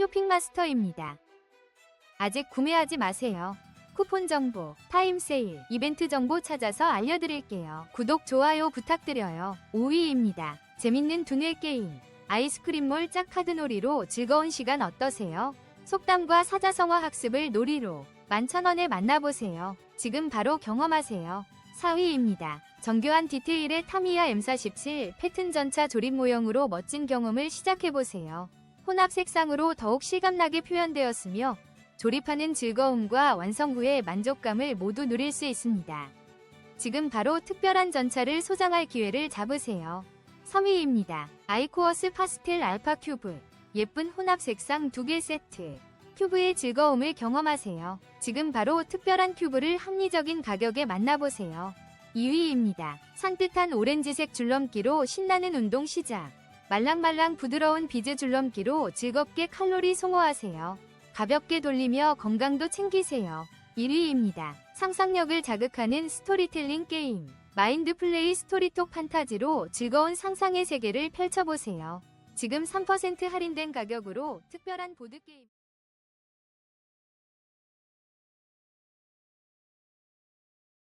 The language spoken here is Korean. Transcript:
쇼핑마스터입니다. 아직 구매하지 마세요. 쿠폰 정보, 타임 세일, 이벤트 정보 찾아서 알려드릴게요. 구독, 좋아요 부탁드려요. 5위입니다. 재밌는 두뇌 게임. 아이스크림몰 짝카드놀이로 즐거운 시간 어떠세요? 속담과 사자성어 학습을 놀이로 만천원에 만나보세요. 지금 바로 경험하세요. 4위입니다. 정교한 디테일의 타미야 M47 패튼 전차 조립 모형으로 멋진 경험을 시작해보세요. 혼합 색상으로 더욱 실감나게 표현되었으며 조립하는 즐거움과 완성 후의 만족감을 모두 누릴 수 있습니다. 지금 바로 특별한 전차를 소장할 기회를 잡으세요. 3위입니다. 아이코어스 파스텔 알파 큐브. 예쁜 혼합 색상 2개 세트. 큐브의 즐거움을 경험하세요. 지금 바로 특별한 큐브를 합리적인 가격에 만나보세요. 2위입니다. 산뜻한 오렌지색 줄넘기로 신나는 운동 시작. 말랑말랑 부드러운 비즈 줄넘기로 즐겁게 칼로리 소모하세요. 가볍게 돌리며 건강도 챙기세요. 1위입니다. 상상력을 자극하는 스토리텔링 게임. 마인드 플레이 스토리톡 판타지로 즐거운 상상의 세계를 펼쳐보세요. 지금 3% 할인된 가격으로 특별한 보드게임.